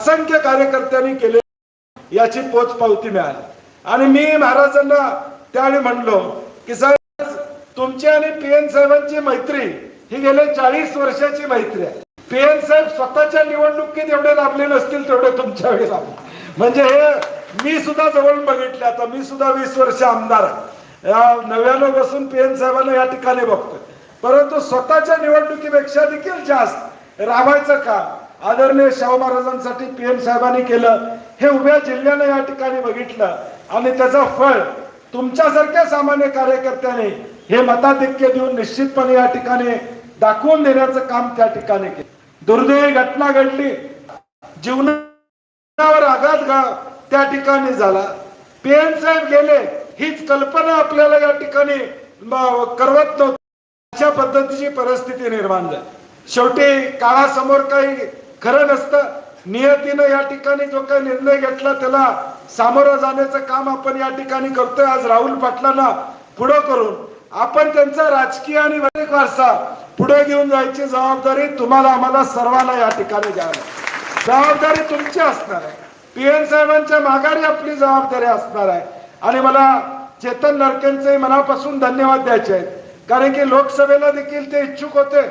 असंख्य कार्यकर्त्यांनी केले याची पोच पावती मिळाली. आणि मी महाराजांना त्यावेळी म्हणलो की साहेब तुमची आणि पी एन साहेबांची मैत्री ही गेले चाळीस वर्षाची मैत्री आहे. पी एन साहेब स्वतःच्या निवडणुकीत एवढे लाभले नसतील तेवढे तुमच्या वेळी लाभले. म्हणजे हे मी सुद्धा जवळून बघितले. आता मी सुद्धा वीस वर्ष आमदार आहे. नव्याण्णव बसून पी एन साहेबांना या ठिकाणी बघतोय. परंतु स्वतःच्या निवडणुकीपेक्षा देखील जास्त राबायचं काम. आदरणीय शाहू महाराजांसाठी पी एम साहेबांनी केलं. हे उभ्या जिल्ह्यानं या ठिकाणी बघितलं. आणि त्याचं फळ तुमच्यासारख्या सामान्य कार्यकर्त्याने हे मताधिक्य देऊन निश्चितपणे या ठिकाणी दाखवून देण्याचं काम त्या ठिकाणी केलं. दुर्दैवी घटना घडली. जीवनावर आघात त्या ठिकाणी झाला. पी एम साहेब गेले. हीच कल्पना आपल्याला या ठिकाणी करवत नव्हती. अशा पद्धतीची परिस्थिती निर्माण झाली. शेवटी काळासमोर काही खरं नसतं. नियतीनं या ठिकाणी जो काही निर्णय घेतला त्याला सामोरं जाण्याचं काम आपण या ठिकाणी करतोय. आज राहुल पाटलांना पुढं करून आपण त्यांचा राजकीय आणि वैदिक वारसा पुढे घेऊन जायची जबाबदारी तुम्हाला आम्हाला सर्वांना या ठिकाणी घ्यावी जबाबदारी तुमची असणार आहे. पी एन साहेबांच्या माघारी आपली जबाबदारी असणार आहे. आणि मला चेतन नरकेंचे मनापासून धन्यवाद द्यायचे आहेत. कारण की लोकसभेला देखील ते इच्छुक होते.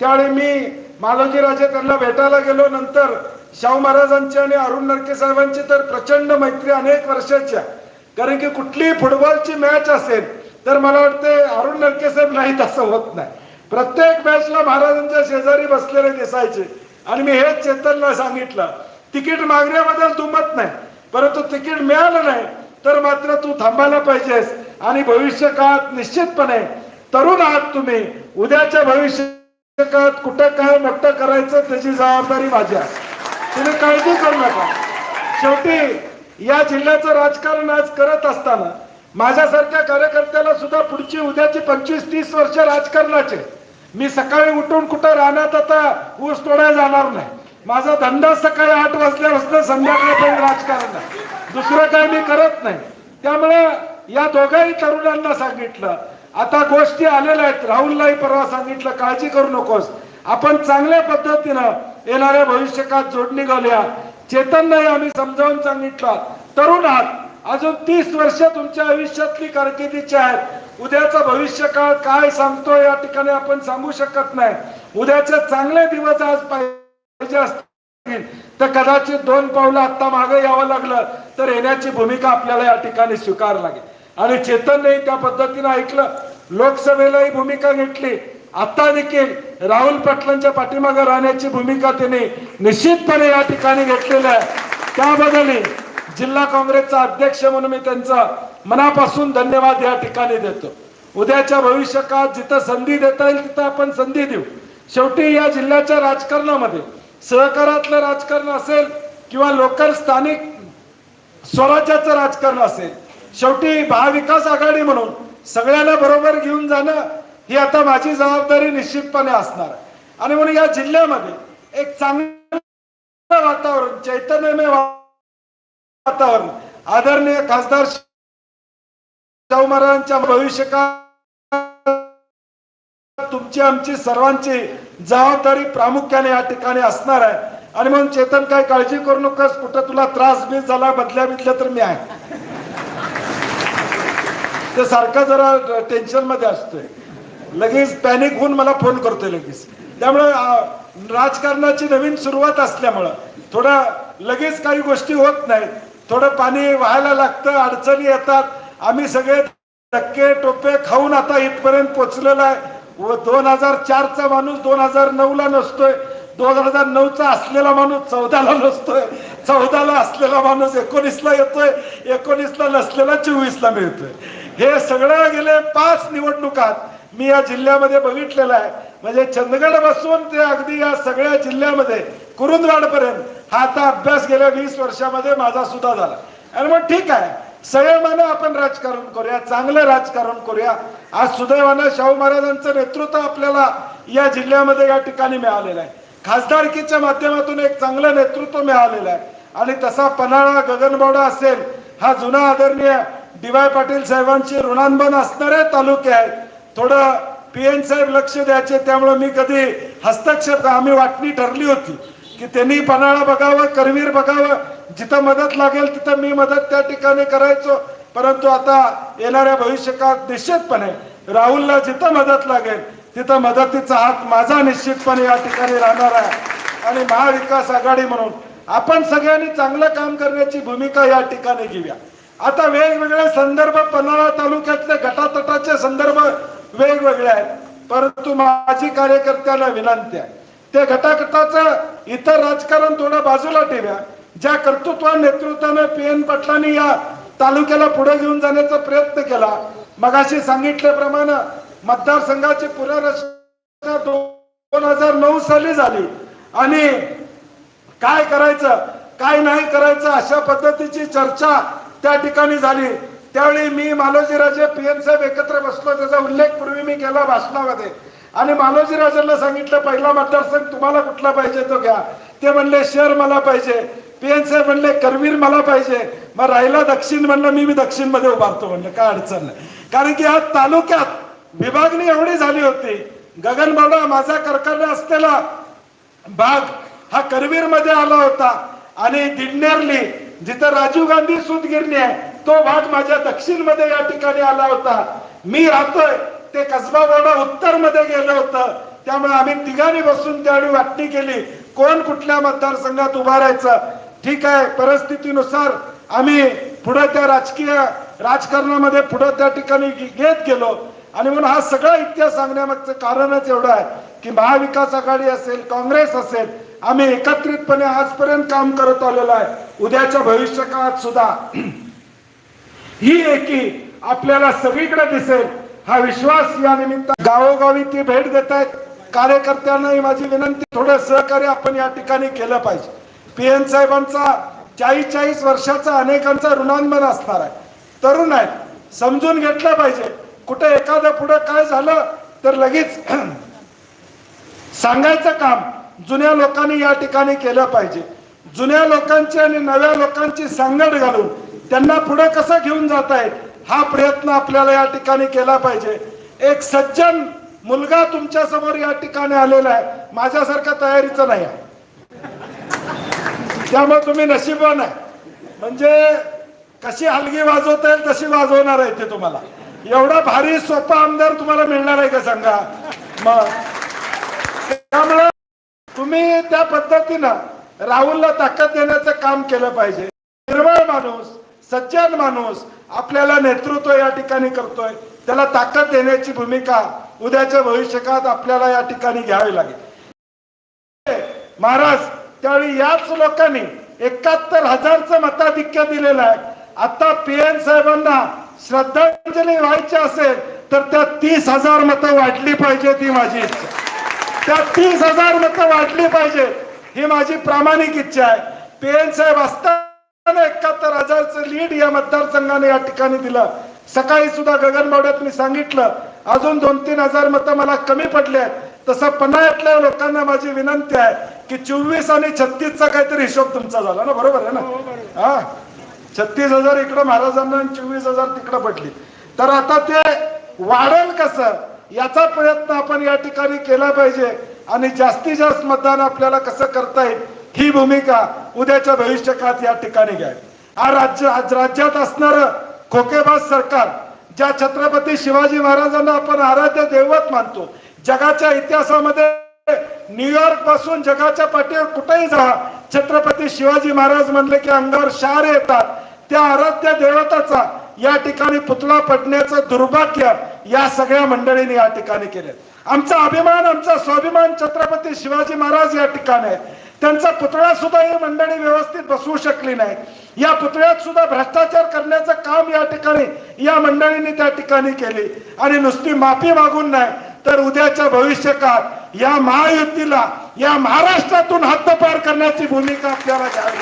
त्यावेळी मी मालोजी राजे त्यांना भेटायला गेलो. नंतर शाहू महाराजांची आणि अरुण नरके साहेबांची तर प्रचंड मैत्री अनेक वर्षाची आहे कारण की कुठलीही फुटबॉलची मॅच असेल तर मला वाटते अरुण नरके साहेब नाहीत असं होत नाही. प्रत्येक मॅचला महाराजांच्या शेजारी बसलेले दिसायचे. आणि मी हेच चेतनला सांगितलं तिकीट मागण्याबद्दल दुमत नाही परंतु तिकीट मिळालं नाही तर मात्र तू थांबायला पाहिजेस. आणि भविष्य काळात निश्चितपणे तरुण आहात तुम्ही. उद्याच्या भविष्य कुठं काय मोठं करायचं त्याची जबाबदारी माझी आहे. तुम्ही काळजी करू नका. शेवटी या जिल्ह्याचं राजकारण आज करत असताना माझ्यासारख्या कार्यकर्त्याला सुद्धा पुढची उद्याची पंचवीस तीस वर्ष राजकारणाचे. मी सकाळी उठून कुठं राहण्यात आता ऊस तोडायला जाणार नाही. माझा धंदा सकाळी आठ वाजल्यापासून संध्याकाळपर्यंत राजकारण आहे. दुसरं काय मी करत नाही. त्यामुळे या दोघाही तरुणांना सांगितलं आता गोष्टी आलेल्या आहेत. राहुललाही परवा सांगितलं काळजी करू नकोस. आपण चांगल्या पद्धतीनं येणाऱ्या भविष्यकाळात जोडणी घालूया चेतननाही आम्ही समजावून सांगितलं. तरुण आहात. अजून तीस वर्ष तुमच्या आयुष्यातली कारकिर्दीची आहेत. उद्याचा भविष्य काळ काय सांगतो या ठिकाणी आपण सांगू शकत नाही. उद्याचे चांगले दिवस आज पाहिजे असतील. तर कदाचित दोन पावलं आता मागे यावं लागलं तर येण्याची भूमिका आपल्याला या ठिकाणी स्वीकार लागेल. आणि चेतनने त्या पद्धतीनं ऐकलं. लोकसभेलाही भूमिका घेतली. आता देखील राहुल पाटलांच्या पाठीमागे राहण्याची भूमिका त्यांनी निश्चितपणे या ठिकाणी घेतलेली आहे. त्याबद्दल जिल्हा काँग्रेसचा अध्यक्ष म्हणून मी त्यांचा मनापासून धन्यवाद या ठिकाणी देतो. उद्याच्या भविष्य काळात जिथं संधी देता येईल तिथं आपण संधी देऊ. शेवटी या जिल्ह्याच्या राजकारणामध्ये सहकारातलं राजकारण असेल किंवा लोकल स्थानिक स्वराज्याचं राजकारण असेल शेवटी महाविकास आघाडी म्हणून सगळ्यांना बरोबर घेऊन जाणं ही आता माझी जबाबदारी निश्चितपणे असणार. आणि म्हणून या जिल्ह्यामध्ये एक चांगलं वातावरण चैतन्यमय वातावरण आदरणीय खासदार शाहू महाराजांच्या भविष्यकाळ तुमची आमची सर्वांची जबाबदारी प्रामुख्याने या ठिकाणी असणार आहे. आणि म्हणून चेतन काय काळजी करू नकोस कुठं तुला त्रास बीस झाला बदल्या बिदल्या तर मी आहे. ते सारखं जरा टेन्शनमध्ये असतोय. लगेच पॅनिक होऊन मला फोन करतोय लगेच. त्यामुळे राजकारणाची नवीन सुरुवात असल्यामुळं थोडं लगेच काही गोष्टी होत नाहीत. थोडं पाणी व्हायला लागतं अडचणी येतात. आम्ही सगळे धक्के टोपे खाऊन आता इथपर्यंत पोचलेला आहे. व दोन हजार चारचा माणूस दोन हजार नऊला नसतोय. दोन हजार नऊचा असलेला माणूस चौदाला नसतोय. चौदाला असलेला माणूस एकोणीसला येतोय एकोणीसला नसलेला चोवीसला मिळतोय. हे सगळं गेले पाच निवडणुकात मी या जिल्ह्यामध्ये बघितलेलं आहे. म्हणजे चंदगड बसून ते अगदी या सगळ्या जिल्ह्यामध्ये कुरुंदवाड पर्यंत हा आता अभ्यास गेल्या वीस वर्षामध्ये माझा सुद्धा झाला. आणि मग ठीक आहे संयमानं आपण राजकारण करूया चांगलं राजकारण करूया. आज सुदैवानं शाहू महाराजांचं नेतृत्व आपल्याला या जिल्ह्यामध्ये या ठिकाणी मिळालेलं आहे. खासदारकीच्या माध्यमातून एक चांगलं नेतृत्व मिळालेलं आहे. आणि तसा पन्हाळा गगनबावडा असेल हा जुना आदरणीय डी वाय पाटील साहेबांची ऋणांबन असणारे तालुके आहेत. थोडं पी एन साहेब लक्ष द्यायचे त्यामुळे मी कधी हस्तक्षेप आम्ही वाटणी ठरली होती की त्यांनी पन्हाळा बघावं करवीर बघावं. जिथं मदत लागेल तिथं मी मदत त्या ठिकाणी करायचो. परंतु आता येणाऱ्या भविष्यकाळात निश्चितपणे राहुलला जिथं मदत लागेल तिथं मदतीचा हात माझा निश्चितपणे या ठिकाणी राहणार आहे. आणि महाविकास आघाडी म्हणून आपण सगळ्यांनी चांगलं काम करण्याची भूमिका या ठिकाणी घेऊया. आता वेगवेगळे संदर्भ पन्हाळा तालुक्यातले गटातटाचे संदर्भ वेगवेगळे आहेत. परंतु माझी कार्यकर्त्याला विनंती आहे ते गटागटाचं इतर राजकारण थोडं बाजूला ठेव्या ज्या कर्तृत्व नेतृत्वाने पी एन पाटलांनी या तालुक्याला पुढे घेऊन जाण्याचा प्रयत्न केला मगाशी सांगितल्याप्रमाणे मतदारसंघाची पुनर्रचना दोन हजार नऊ साली झाली. आणि काय करायचं काय नाही करायचं अशा पद्धतीची चर्चा त्या ठिकाणी झाली. त्यावेळी मी मालोजीराजे पी एम साहेब एकत्र बसलो त्याचा उल्लेख पूर्वी मी केला भाषणामध्ये. आणि मालोजीराजांना सांगितलं पहिला मतदारसंघ तुम्हाला कुठला पाहिजे तो घ्या. ते म्हणले शहर मला पाहिजे. पी एम साहेब म्हणले करवीर मला पाहिजे. मग राहिला दक्षिण म्हणलं मी मी दक्षिणमध्ये उभारतो. म्हणलं काय अडचण नाही. कारण की आज तालुक्यात विभागणी एवढी झाली होती. गगनबावडा माझा करकर्णे असलेला भाग हा करवीरमध्ये आला होता. आणि दिडनेरली जिथं राजीव गांधी सूतगिरणी आहे तो भाग माझ्या दक्षिणमध्ये या ठिकाणी आला होता. मी राहतोय ते कसबा वाडा उत्तरमध्ये गेलं होतं. त्यामुळे आम्ही तिघांनी बसून त्यावेळी वाटणी केली कोण कुठल्या मतदारसंघात उभारायचं ठीक आहे परिस्थितीनुसार आम्ही पुढे त्या राजकीय राजकारणामध्ये पुढे त्या ठिकाणी घेत गेलो. आणि म्हणून हा सगळा इतिहास सांगण्यामागचं कारणच एवढं आहे की महाविकास आघाडी असेल काँग्रेस असेल आम्ही एकत्रितपणे आजपर्यंत काम करत आलेलो आहे. उद्याच्या भविष्य काळात सुद्धा ही एकी आपल्याला सगळीकडे दिसेल. हा विश्वास या निमित्त गावोगावी ती भेट देत आहेत कार्यकर्त्यांनाही माझी विनंती थोडं सहकार्य आपण या ठिकाणी केलं पाहिजे. पी एन साहेबांचा चाळीस चाळीस वर्षाचा अनेकांचा ऋणांबन असणार आहे. तरुण आहेत समजून घेतलं पाहिजे. कुठं एखादं पुढं काय झालं तर लगेच सांगायचं काम जुन्या लोकांनी या ठिकाणी केलं पाहिजे. जुन्या लोकांची आणि नव्या लोकांची सांगड घालून त्यांना पुढे कसं घेऊन जात आहेत हा प्रयत्न आपल्याला या ठिकाणी केला पाहिजे. एक सज्जन मुलगा तुमच्यासमोर या ठिकाणी आलेला आहे माझ्यासारखा तयारीचा नाही आहे. त्यामुळे तुम्ही नशिबान आहे. म्हणजे कशी हलगी वाजवता येईल तशी वाजवणार आहे ते तुम्हाला. एवढा भारी सोपा आमदार तुम्हाला मिळणार आहे का सांगा? मग तुम्ही त्या पद्धतीनं राहुलला ताकद देण्याचं काम केलं पाहिजे. निर्मळ माणूस सज्जन माणूस आपल्याला नेतृत्व या ठिकाणी करतोय. त्याला ताकद देण्याची भूमिका उद्याच्या भविष्यकाळात आपल्याला या ठिकाणी घ्यावी लागेल. महाराज त्यावेळी याच लोकांनी एकाहत्तर हजारचं मताधिक्य दिलेलं आहे. आता पी एन साहेबांना श्रद्धांजली व्हायची असेल तर त्या तीस हजार मतं वाढली पाहिजे ती माझी इच्छा. त्या तीस हजार मतं वाढली पाहिजे ही माझी प्रामाणिक इच्छा आहे. पी एन साहेब असताना एकाहत्तर हजारचं लीड या मतदारसंघाने या ठिकाणी दिलं. सकाळी सुद्धा गगनबावड्यात मी सांगितलं अजून दोन तीन हजार मतं मला कमी पडले आहेत. तसं पन्हाळ्यातल्या लोकांना माझी विनंती आहे की चोवीस आणि छत्तीसचा काहीतरी हिशोब तुमचा झाला ना? बरोबर आहे ना? हा. छत्तीस हजार इकडं महाराजांना आणि चोवीस हजार तिकडं पडली. तर आता ते वाढेल कसं? याचा प्रयत्न आपण या ठिकाणी केला पाहिजे. आणि जास्तीत जास्त मतदान आपल्याला कसं करता येईल ही भूमिका उद्याच्या भविष्य काळात या ठिकाणी घ्या. हा राज्य आज राज्यात असणार खोकेबाज सरकार ज्या छत्रपती शिवाजी महाराजांना आपण आराध्य दैवत मानतो जगाच्या इतिहासामध्ये न्यूयॉर्कपासून जगाच्या पाठीवर कुठेही जा छत्रपती शिवाजी महाराज म्हणले की अंगावर शार येतात. त्या आराध्य देवताचा या ठिकाणी पुतळा पडण्याचं दुर्भाग्य या सगळ्या मंडळींनी या ठिकाणी केले. आमचा अभिमान आमचा स्वाभिमान छत्रपती शिवाजी महाराज या ठिकाणी आहे. त्यांचा पुतळा सुद्धा ही मंडळी व्यवस्थित बसवू शकली नाही. या पुतळ्यात सुद्धा भ्रष्टाचार करण्याचं काम या ठिकाणी या मंडळींनी त्या ठिकाणी केली. आणि नुसती माफी मागून नाही तर उद्याच्या भविष्यकाळात या महायुतीला या महाराष्ट्रातून हद्दपार करण्याची भूमिका आपल्याला घ्यावी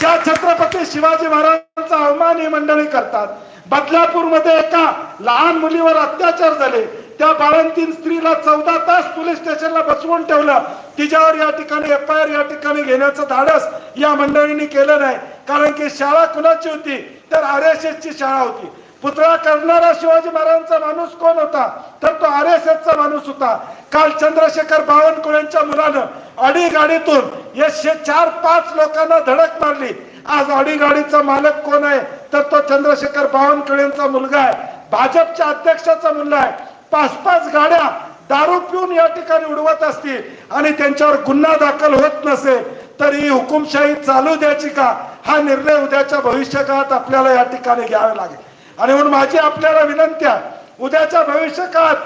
ज्या छत्रपती शिवाजी महाराजांचा अवमान ही मंडळी करतात बदलापूरमध्ये एका लहान मुलीवर अत्याचार झाले त्या बाळंतीन स्त्रीला चौदा तास पोलीस स्टेशनला बसवून ठेवलं तिच्यावर या ठिकाणी एफ आय आर या ठिकाणी घेण्याचं धाडस या मंडळींनी केलं नाही कारण की शाळा कुणाची होती? तर आर एस एस ची शाळा होती. पुतळा करणारा शिवाजी महाराजांचा माणूस कोण होता? तर तो आर एस एसचा माणूस होता. काल चंद्रशेखर बावनकुळेंच्या मुलानं अडी गाडीतून एकशे चार पाच लोकांना धडक मारली. आज अडी गाडीचा मालक कोण आहे? तर तो चंद्रशेखर बावनकुळेंचा मुलगा आहे. भाजपच्या अध्यक्षाचा मुलगा आहे. पाच पाच गाड्या दारू पिऊन या ठिकाणी उडवत असतील आणि त्यांच्यावर गुन्हा दाखल होत नसेल तर ही हुकुमशाही चालू द्यायची का? हा निर्णय उद्याच्या भविष्यकाळात आपल्याला या ठिकाणी घ्यावा लागेल. आणि म्हणून माझी आपल्याला विनंती आहे उद्याच्या भविष्यकाळात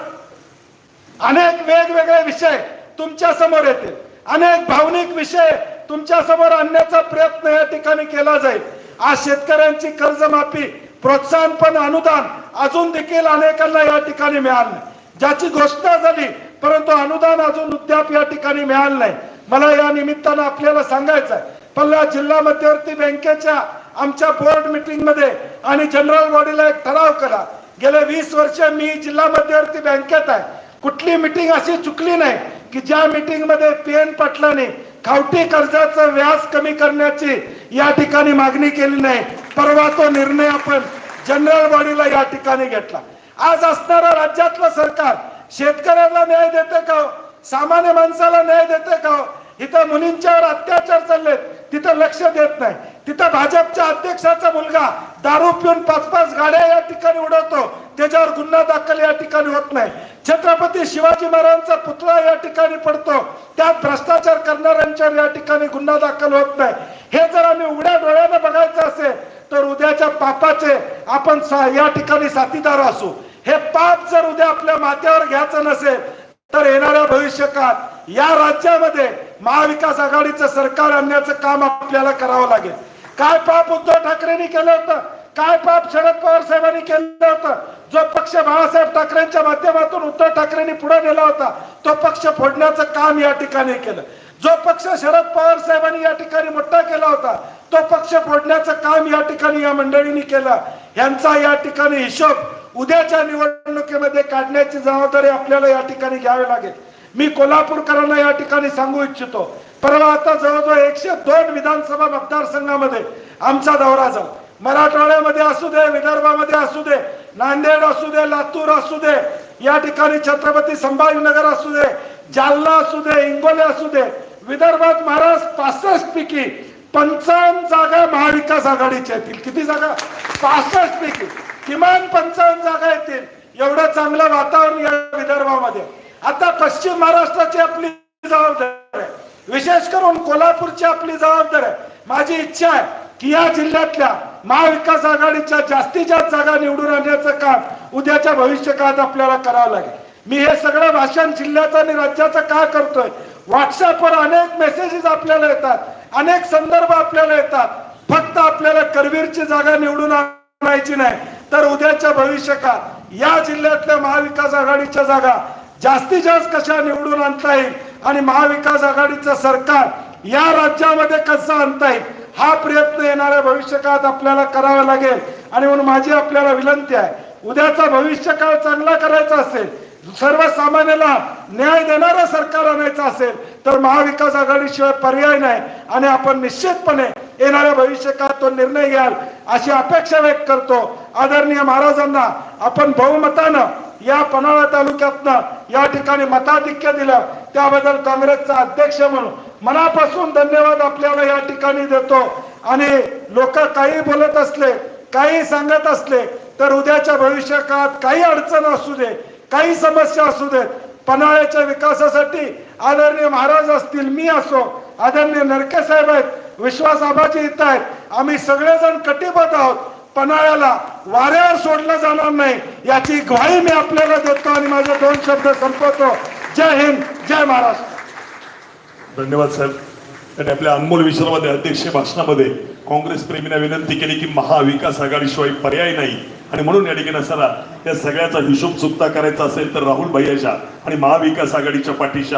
अनेक वेगवेगळे विषय तुमच्यासमोर येतील. अनेक भावनिक विषय तुमच्यासमोर आणण्याचा प्रयत्न या ठिकाणी केला जाईल. आज शेतकऱ्यांची कर्जमाफी प्रोत्साहन पण अनुदान अजून देखील अनेकांना या ठिकाणी मिळालं नाही. ज्याची घोषणा झाली परंतु अनुदान अजून अद्याप या ठिकाणी मिळालं नाही. मला या निमित्तानं आपल्याला सांगायचं आहे पल्ला जिल्हा मध्यवर्ती बँकेच्या आमच्या बोर्ड मीटिंगमध्ये. आणि जनरल बॉडीला एक ठराव करा गेले वीस वर्ष मी जिल्हा मध्यवर्ती बँकेत आहे. कुठली मिटिंग अशी चुकली नाही की ज्या मिटिंगमध्ये पी एन पाटलाने खावटी कर्जाचं व्याज कमी करण्याची या ठिकाणी मागणी केली नाही. परवा तो निर्णय आपण जनरल बॉडीला या ठिकाणी घेतला. आज असणारं राज्यातलं सरकार शेतकऱ्याला न्याय देते का हो? सामान्य माणसाला न्याय देते का हो? इथं मुलींच्यावर अत्याचार चाललेत. तिथं लक्ष देत नाही. तिथं भाजपच्या अध्यक्षाचा मुलगा दारू पिऊन पाच पाच गाड्या या ठिकाणी उडवतो. त्याच्यावर गुन्हा दाखल या ठिकाणी होत नाही. छत्रपती शिवाजी महाराजांचा पुतळा या ठिकाणी पडतो. त्यात भ्रष्टाचार करणाऱ्यांच्यावर या ठिकाणी गुन्हा दाखल होत नाही. हे जर आम्ही उघड्या डोळ्यानं बघायचं असेल तर उद्याच्या पापाचे आपण या ठिकाणी साथीदार असू. हे पाप जर उद्या आपल्या माथ्यावर घ्यायचं नसेल तर येणाऱ्या भविष्यकाळात या राज्यामध्ये महाविकास आघाडीचं सरकार आणण्याचं काम आपल्याला करावं लागेल. काय पाप उद्धव ठाकरेंनी केलं होतं? काय पाप शरद पवार साहेबांनी केलं होतं? जो पक्ष बाळासाहेब ठाकरेंच्या माध्यमातून उद्धव ठाकरेंनी पुढे नेला होता तो पक्ष फोडण्याचं काम या ठिकाणी केलं. जो पक्ष शरद पवार साहेबांनी या ठिकाणी मोठा केला होता तो पक्ष फोडण्याचं काम या ठिकाणी या मंडळींनी केलं. यांचा या ठिकाणी हिशोब उद्याच्या निवडणुकीमध्ये काढण्याची जबाबदारी आपल्याला या ठिकाणी घ्यावी लागेल. मी कोल्हापूरकरांना या ठिकाणी सांगू इच्छितो. परवा आता जवळजवळ एकशे दोन विधानसभा मतदारसंघामध्ये आमचा दौरा झाला. मराठवाड्यामध्ये असू दे विदर्भामध्ये असू दे नांदेड असू दे लातूर असू दे या ठिकाणी छत्रपती संभाजीनगर असू दे जालना असू दे हिंगोली असू दे विदर्भात महाराज पासष्ट पैकी पंचावन्न जागा महाविकास आघाडीच्या येतील. किती जागा? पासष्ट पैकी. किमान पंचावन्न जागा येतील. एवढं चांगलं वातावरण या विदर्भामध्ये. आता पश्चिम महाराष्ट्राची आपली जबाबदारी आहे. विशेष करून कोल्हापूरची आपली जबाबदारी आहे. माझी इच्छा आहे की या जिल्ह्यातल्या महाविकास आघाडीच्या जास्तीत जास्त जागा निवडून आणण्याचं काम उद्याच्या भविष्यकाळात आपल्याला करावं लागेल. मी हे सगळं भाषण जिल्ह्याचं आणि राज्याचं का करतोय? व्हॉट्सअपवर अनेक मेसेजेस आपल्याला येतात. अनेक संदर्भ आपल्याला येतात. फक्त आपल्याला करवीरची जागा निवडून आणायची नाही. तर उद्याच्या भविष्यकाळात या जिल्ह्यातल्या महाविकास आघाडीच्या जागा जास्तीत जास्त कशा निवडून आणता येईल आणि महाविकास आघाडीचं सरकार या राज्यामध्ये कसं आणता येईल हा प्रयत्न येणाऱ्या भविष्यकाळात आपल्याला करावा लागेल. आणि म्हणून माझी आपल्याला विनंती आहे उद्याचा भविष्यकाळ चांगला करायचा असेल सर्वसामान्याला न्याय देणारं सरकार आणायचं असेल तर महाविकास आघाडीशिवाय पर्याय नाही. आणि आपण निश्चितपणे येणाऱ्या भविष्यकाळात तो निर्णय घ्याल अशी अपेक्षा व्यक्त करतो. आदरणीय महाराजांना आपण बहुमतानं या पन्हाळा तालुक्यातनं या ठिकाणी मताधिक्य दिलं. त्याबद्दल काँग्रेसचा अध्यक्ष म्हणून मनापासून धन्यवाद आपल्याला या ठिकाणी देतो. आणि लोक काही बोलत असले काही सांगत असले तर उद्याच्या भविष्यकाळात काही अडचण असू दे काही समस्या असू देत. पन्हाळ्याच्या विकासासाठी आदरणीय महाराज असतील मी असो आदरणीय नरके साहेब आहेत विश्वास आबाजी इथं आहेत. आम्ही सगळेजण कटिबद्ध आहोत. पन्हाळ्याला वाऱ्यावर सोडलं जाणार नाही. याची ग्वाही मी आपल्याला देतो आणि माझे दोन शब्द संपवतो. जय हिंद जय महाराष्ट्र. धन्यवाद साहेब. त्यांनी आपल्या अनमोल विश्रामध्ये अध्यक्ष भाषणामध्ये काँग्रेस प्रेमींना विनंती केली की महाविकास आघाडीशिवाय पर्याय नाही. आणि म्हणून या ठिकाणी सरा या सगळ्याचा हिशोब चुकता करायचा असेल तर राहुल भैयाच्या आणि महाविकास आघाडीच्या पाठीशी